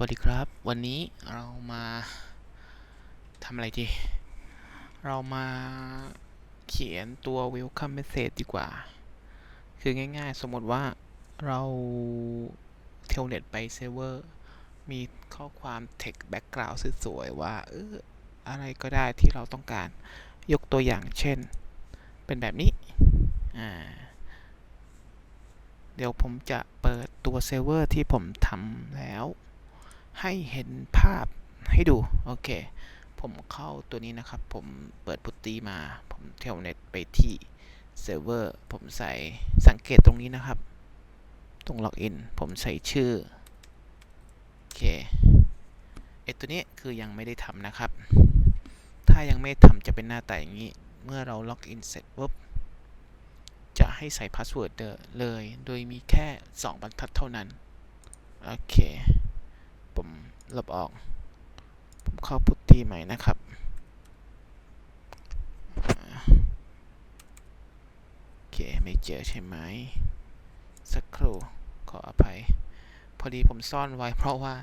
วัสดีครับ วันนี้เรามาทำอะไรดี เรามาเขียนตัว welcome message ดีกว่า คือง่ายๆ สมมติว่าเราเทลเน็ตไปเซิร์ฟเวอร์ มีข้อความ text background สวยๆ ว่าเอออะไรก็ได้ที่เราต้องการยกตัวอย่างเช่น เป็นแบบนี้ อ่า เดี๋ยวผมจะเปิดตัวเซิร์ฟเวอร์ที่ผมทำแล้ว ให้เห็นภาพให้ดู โอเค ผมเข้าตัวนี้นะครับ ผมเปิดพุตตี้มา ผมเทลเน็ตไปที่เซิร์ฟเวอร์ ผมใส่สังเกตตรงนี้นะครับ ตรงล็อกอิน ผมใส่ชื่อ โอเคไอตัวนี้คือยังไม่ได้ทำนะครับ ถ้ายังไม่ทำจะเป็นหน้าตาอย่างนี้ เมื่อเราล็อกอินเสร็จปุ๊บจะให้ใส่พาสเวิร์ดเลย โดยมีแค่ 2 บรรทัดเท่านั้น โอเค ผมลบออก ผมเข้าพุตตี้ใหม่นะครับ โอเค ไม่เจอใช่ไหม สักครู่ ขออภัย พอดีผมซ่อนไว้เพราะว่า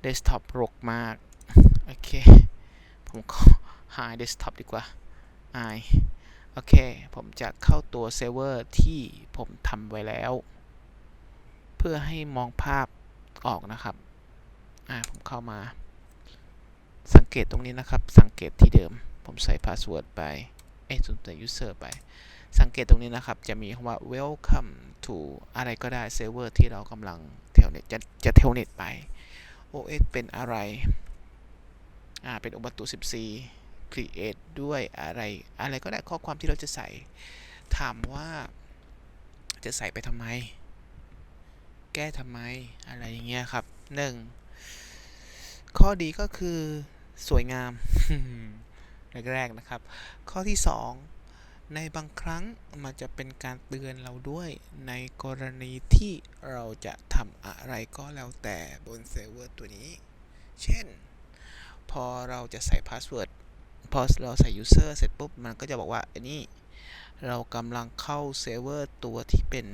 เดสก์ท็อปรกมาก โอเค ผมขอหาเดสก์ท็อปดีกว่าไอโอเค ผมจะเข้าตัวเซิร์ฟเวอร์ที่ผมทำไว้แล้ว เพื่อให้มองภาพออกนะครับ อ่าผมเข้ามา สังเกตตรงนี้นะครับ สังเกตที่เดิม ผมใส่พาสเวิร์ดไป เอ้ยใส่ user ไป สังเกตตรงนี้นะครับ จะมีคำว่า welcome to อะไรก็ได้เซิร์ฟเวอร์ที่เรากำลังเทลเน็ตจะจะเทลเน็ตไป OS เป็นอะไร อ่า เป็น Ubuntu 14 create ด้วยอะไร อะไรก็ได้ข้อความที่เราจะใส่ ถามว่าจะใส่ไปทำไม แก้ทำไม อะไรอย่างเงี้ยครับหนึ่ง ข้อดีก็คือสวยงามแรกๆนะครับ ข้อที่ 2 ในบางครั้งมันจะเป็นการเตือนเราด้วยในกรณีที่เราจะทำอะไรก็แล้วแต่บนเซิร์ฟเวอร์ตัวนี้ เช่น พอเราจะใส่พาสเวิร์ดพอเราใส่ user เสร็จปุ๊บ มันก็จะบอกว่าอันนี้เรากำลังเข้าเซิร์ฟเวอร์ตัวที่เป็น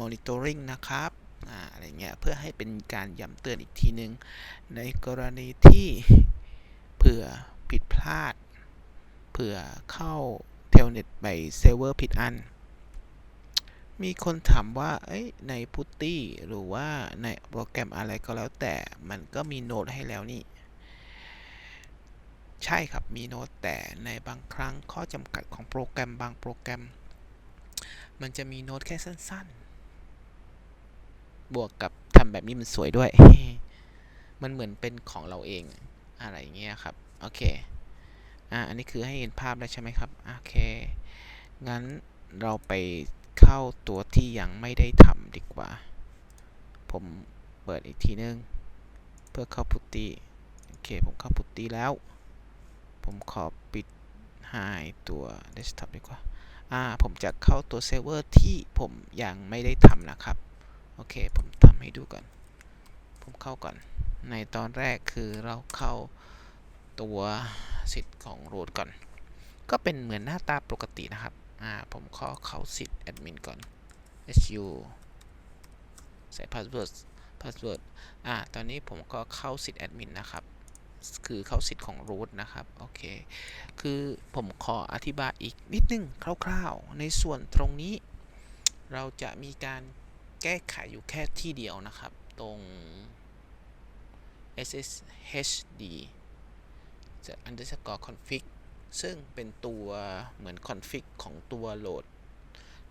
monitoring นะครับ อะไรเงี้ยเพื่อให้เป็นการย้ำเตือนอีกทีนึง ในกรณีที่เผื่อผิดพลาด เผื่อเข้าเทลเน็ตไปเซิร์ฟเวอร์ผิดอัน มีคนถามว่าในพุตตี้หรือว่าในโปรแกรมอะไรก็แล้วแต่มันก็มีโน้ตให้แล้วนี่ ใช่ครับมีโน้ตแต่ในบางครั้งข้อจำกัดของโปรแกรมบางโปรแกรม มันจะมีโน้ตแค่สั้นๆ บวกกับทำแบบนี้มันสวยด้วย มันเหมือนเป็นของเราเองอะไรอย่างเงี้ยครับ โอเค อ่า อันนี้คือให้เห็นภาพแล้วใช่ไหมครับ โอเค งั้นเราไปเข้าตัวที่ยังไม่ได้ทำดีกว่า ผมเปิดอีกทีนึง เพื่อเข้าพุตตี้โอเค ผมเข้าพุตตี้แล้ว ผมขอปิดหายตัวเดสก์ท็อปดีกว่า อ่า ผมจะเข้าตัวเซิร์ฟเวอร์ที่ผมยังไม่ได้ทำนะครับ โอเค ผมทำให้ดูก่อน ผมเข้าก่อน ในตอนแรกคือเราเข้าตัวสิทธิ์ของ root ก่อน ก็เป็นเหมือนหน้าตาปกตินะครับ อ่า ผมขอเข้าสิทธิ์แอดมินก่อน su ใส่ password password อ่า ตอนนี้ผมก็เข้าสิทธิ์แอดมินนะครับ คือเข้าสิทธิ์ของ root นะครับ โอเค คือผมขออธิบายอีกนิดนึงคร่าวๆ ในส่วนตรงนี้ เราจะมีการ แก้ไขอยู่แค่ที่เดียวนะครับ ตรง sshd จะ underscore config ซึ่งเป็นตัวเหมือน config ของตัวโหลด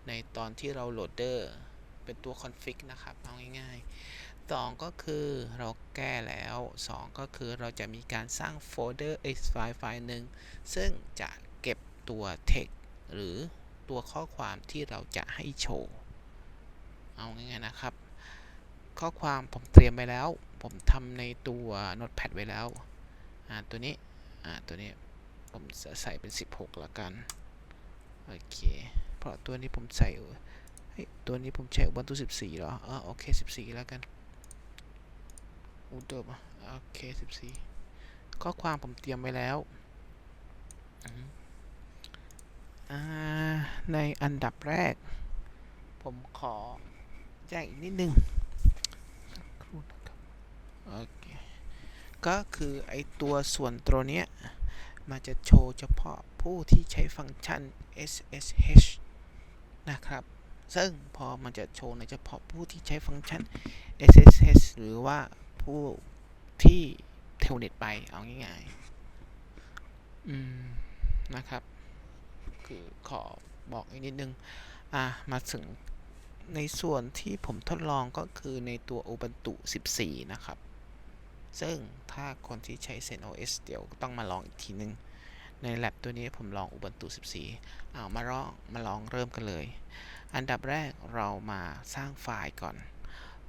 ในตอนที่เราโหลดเดอร์เป็นตัว config นะครับ เอาง่ายๆ 2 ก็คือเราแก้แล้ว 2 ก็คือเราจะมีการสร้างโฟลเดอร์ x ไฟล์ไฟล์หนึ่ง ซึ่งจะเก็บตัว text หรือตัวข้อความที่เราจะให้โชว์ เอาง่ายๆนะครับ ข้อความผมเตรียมไว้แล้ว ผมทำในตัว notepad ไว้แล้วอ่าตัวนี้อ่าตัวนี้ผมจะใส่เป็น 16ละกันโอเค เพราะตัวนี้ผมใส่เฮ้ยตัวนี้ผมใช้ Ubuntu 14เหรออ๋อโอเค14แล้วกันอุดมโอเค14ข้อความผมเตรียมไว้แล้วอ่าในอันดับแรก ผมขอ แจ้งอีกนิดนึงครับโอเคก็คือไอตัวส่วนตัวเนี้ยมันจะโชว์เฉพาะผู้ที่ใช้ฟังก์ชัน SSH นะครับ ซึ่งพอมันจะโชว์ในเฉพาะผู้ที่ใช้ฟังก์ชัน SSH หรือว่าผู้ที่เทลเน็ตไปเอาง่ายๆอืมนะครับ คือขอบอกอีกนิดนึง อะ มาถึง ในส่วนที่ผมทดลองก็คือในตัว Ubuntu 14 นะครับ ซึ่งถ้าคนที่ใช้ ZenOS เดี๋ยวต้องมาลองอีกทีนึง ใน lab ตัวนี้ผมลอง Ubuntu 14เอามาลองมาลองเริ่มกันเลย อันดับแรกเรามาสร้างไฟล์ก่อน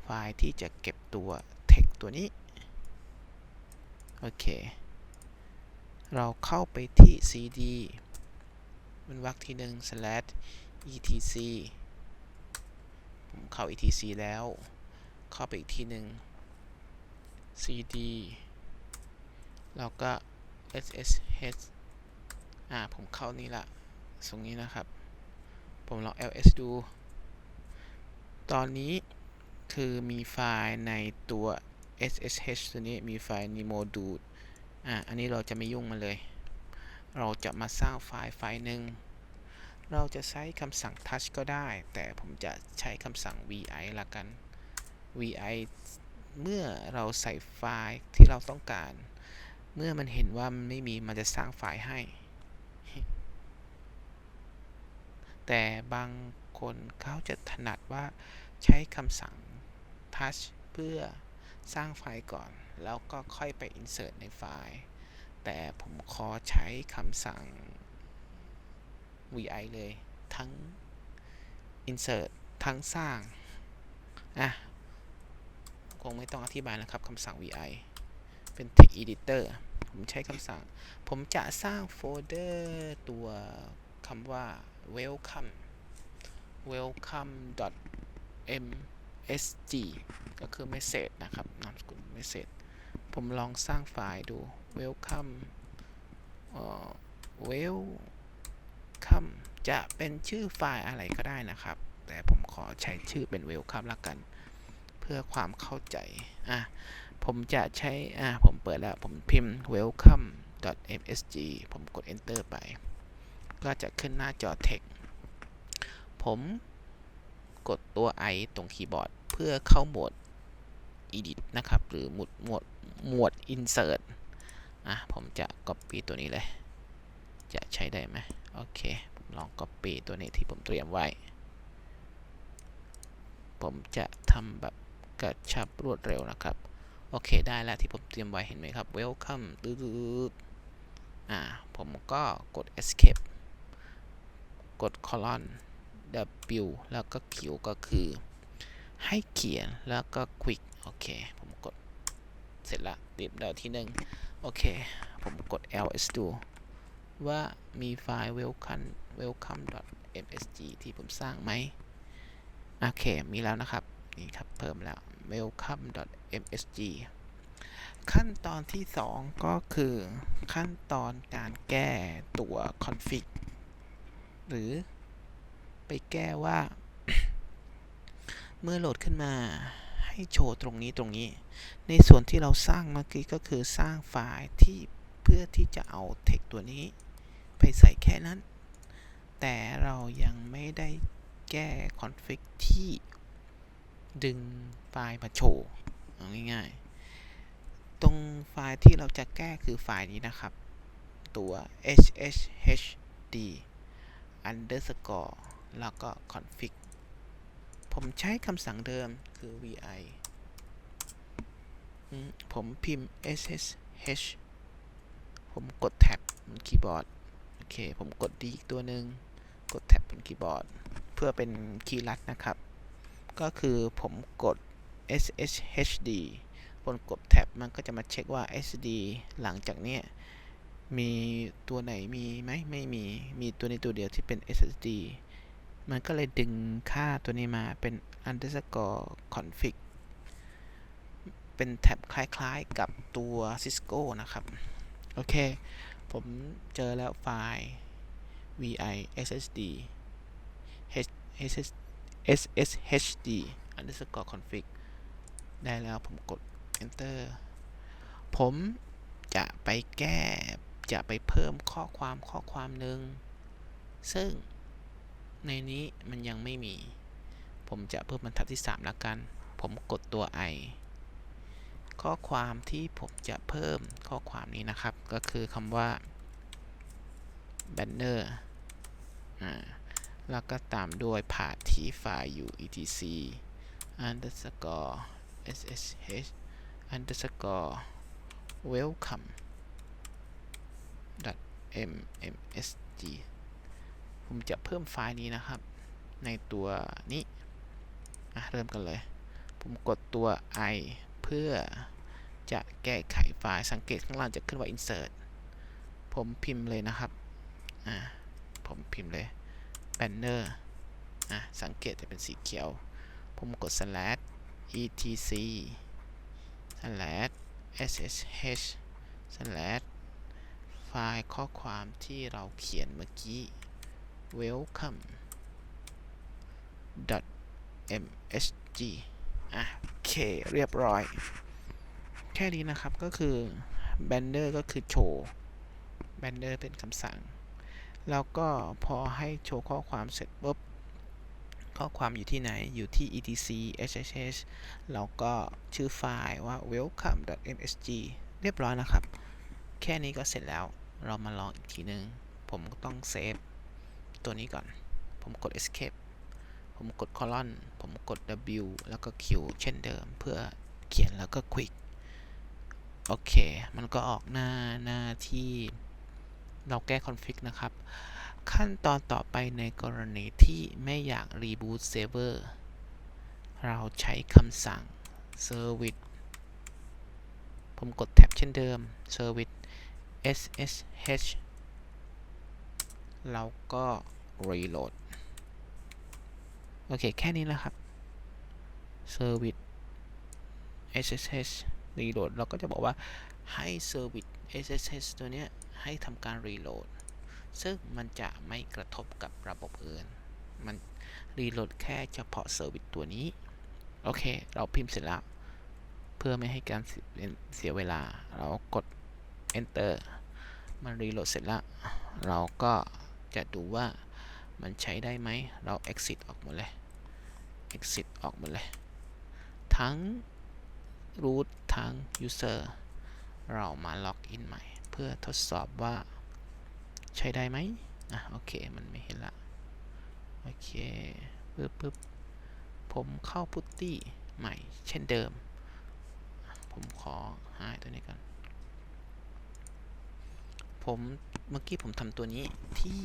ไฟล์ที่จะเก็บตัว text ตัวนี้ โอเค เราเข้าไปที่ cd เป็นวรรคที่หนึ่ง slash etc ผมเข้า etc แล้ว เข้าไปอีกทีหนึ่ง cd แล้วก็ ssh อ่า ผมเข้านี่ละตรงนี้นะครับ ผมลอง ls ดู ตอนนี้คือมีไฟล์ในตัว ssh ตัวนี้มีไฟล์ nemo dude อ่า อันนี้เราจะไม่ยุ่งมันเลย เราจะมาสร้างไฟล์ไฟล์หนึ่ง เราจะใช้คำสั่ง touch ก็ได้ แต่ผมจะใช้คำสั่ง vi ละกัน vi เมื่อเราใส่ไฟล์ที่เราต้องการ เมื่อมันเห็นว่ามันไม่มี มันจะสร้างไฟล์ให้ แต่บางคนเขาจะถนัดว่าใช้คำสั่ง touch เพื่อสร้างไฟล์ก่อน แล้วก็ค่อยไป insert ในไฟล์ แต่ผมขอใช้คำสั่ง vi เลย ทั้ง insert ทั้งสร้าง อะ คงไม่ต้องอธิบายนะครับคำสั่ง vi เป็น text editor ผมใช้คำสั่ง ผมจะสร้างโฟลเดอร์ตัวคำว่า welcome welcome msg ก็คือ message นะครับ นามสกุล message ผมลองสร้างไฟล์ดู welcome เอ่อ welcome จะเป็นชื่อไฟล์อะไรก็ได้นะครับ แต่ผมขอใช้ชื่อเป็น welcome ละกัน เพื่อความเข้าใจ อะ ผมจะใช้ อะ ผมเปิดแล้ว ผมพิมพ์ welcome msg ผมกด enter ไป ก็จะขึ้นหน้าจอ text ผมกดตัว i ตรงคีย์บอร์ด เพื่อเข้าโหมด edit นะครับ หรือหมวดหมวดหมวด insert อะ ผมจะ copy ตัวนี้เลย จะใช้ได้ไหม โอเค ผมลอง copy ตัวนี้ที่ผมเตรียมไว้ ผมจะทำแบบกระชับรวดเร็วนะครับ โอเคได้แล้วที่ผมเตรียมไว้เห็นไหมครับ welcome ตืดอ่า ผมก็กด escape กด colon w แล้วก็ q ก็คือ ให้เขียนแล้วก็ quick โอเค ผมกดเสร็จละติดแล้วที่หนึ่งโอเค ผมกด ls ดู ว่ามีไฟล์ welcome welcome msg ที่ผมสร้างไหมโอเค มีแล้วนะครับ นี่ครับ เพิ่มแล้ว welcome msg ขั้นตอนที่ 2 ก็คือขั้นตอนการแก้ตัว config หรือไปแก้ว่า เมื่อโหลดขึ้นมาให้โชว์ตรงนี้ตรงนี้ ในส่วนที่เราสร้างเมื่อกี้ก็คือสร้างไฟล์ที่เพื่อที่จะเอา text ตัวนี้ ไปใส่แค่นั้น แต่เรายังไม่ได้แก้ config ที่ดึงไฟล์มาโชว์เอาง่ายๆ ตรงไฟล์ที่เราจะแก้คือไฟล์นี้นะครับ ตัว hhd underscore แล้วก็ config ผมใช้คำสั่งเดิมคือ vi ผมพิมพ์ ssh ผมกดแท็บบนคีย์บอร์ด เค ผมกด D อีกตัวหนึ่งกดแท็บบนคีย์บอร์ด เพื่อเป็นคีย์ลัดนะครับ ก็คือผมกด sshd บนกดแท็บมันก็จะมาเช็คว่า sd หลังจากนี้มีตัวไหนมีไหมไม่มี มีตัวนี้ตัวเดียวที่เป็น ssd มันก็เลยดึงค่าตัวนี้มาเป็น underscore config เป็นแท็บคล้ายๆกับตัว Cisco นะครับ โอเค ผมเจอแล้วไฟล์ vi ssd sshd underscore config ได้แล้วผมกด enter ผมจะไปแก้จะไปเพิ่มข้อความข้อความหนึ่ง ซึ่งในนี้มันยังไม่มี ผมจะเพิ่มบรรทัดที่ 3 แล้วกัน ผมกดตัว i ข้อความที่ผมจะเพิ่มข้อความนี้นะครับ ก็คือคำว่า banner อ่าแล้วก็ตามด้วยผ่านที่ไฟล์อยู่ etc underscore ssh underscore welcome mmsg ผมจะเพิ่มไฟล์นี้นะครับ ในตัวนี้เริ่มกันเลย ผมกดตัว i พื่อจะแก้ไขไฟล์สังเกตข้างล่างจะขึ้นว่า insert ผมพิมพ์เลยนะครับ อ่า ผมพิมพ์เลย banner อะ สังเกตจะเป็นสีเขียว ผมกด slash etc slash ssh slash ไฟล์ข้อความที่เราเขียนเมื่อกี้ welcome msg อะ เค เรียบร้อย แค่นี้นะครับก็คือ banner ก็คือโชว์ banner เป็นคำสั่ง แล้วก็พอให้โชว์ข้อความเสร็จปุ๊บ ข้อความอยู่ที่ไหน อยู่ที่ etc ssh แล้วก็ชื่อไฟล์ว่า welcome.msg เรียบร้อยนะครับ แค่นี้ก็เสร็จแล้ว เรามาลองอีกทีนึง ผมต้องเซฟตัวนี้ก่อน ผมกด escape ผมกด colon ผมกด w แล้วก็ q เช่นเดิม เพื่อเขียนแล้วก็ quick โอเค มันก็ออกหน้าหน้าที่เราแก้คอนฟิกนะครับ ขั้นตอนต่อไปในกรณีที่ไม่อยากรีบูตเซิร์ฟเวอร์เราใช้คำสั่ง service ผมกดแท็บเช่นเดิม service ssh เราก็ reload โอเค แค่นี้นะครับ service ssh reload เราก็จะบอกว่าให้ service ssh ตัวเนี้ย ให้ทำการ reload ซึ่งมันจะไม่กระทบกับระบบอื่น มัน reload แค่เฉพาะ service ตัวนี้ โอเค เราพิมพ์เสร็จแล้ว เพื่อไม่ให้การเสียเสียเวลา เรากด enter มัน reload เสร็จแล้ว เราก็จะดูว่ามันใช้ได้ไหม เรา exit ออกหมดเลย exit ออกหมดเลย ทั้ง root ทั้ง user เรามาล็อกอินใหม่ เพื่อทดสอบว่าใช้ได้ไหมอะโอเค มันไม่เห็นละ โอเคปึ๊บปึ๊บผมเข้าพุตตี้ใหม่เช่นเดิม ผมขอหายตัวนี้ก่อน ผมเมื่อกี้ผมทำตัวนี้ที่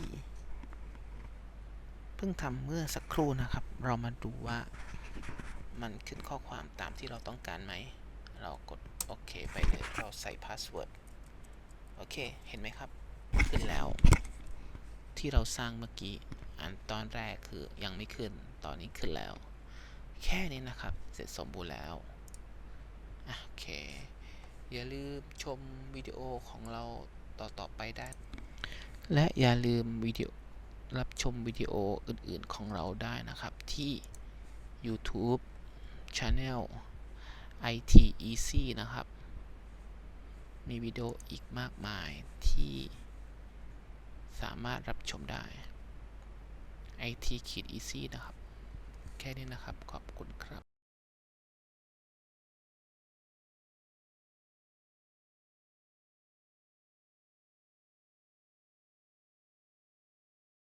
เพิ่งทำเมื่อสักครู่นะครับ เรามาดูว่ามันขึ้นข้อความตามที่เราต้องการไหม เรากดโอเคไปเลย เราใส่พาสเวิร์ด โอเค เห็นไหมครับ ขึ้นแล้ว ที่เราสร้างเมื่อกี้ อันตอนแรกคือยังไม่ขึ้น ตอนนี้ขึ้นแล้ว แค่นี้นะครับ เสร็จสมบูรณ์แล้ว โอเค อย่าลืมชมวิดีโอของเราต่อๆไปได้ และอย่าลืมวิดีโอ รับชมวิดีโออื่นๆของเราได้นะครับ ที่ YouTube Channel IT Easy นะครับ มีวิดีโออีกมากมายที่สามารถรับชมได้ IT ขีด Easy นะครับ แค่นี้นะครับ ขอบคุณครับ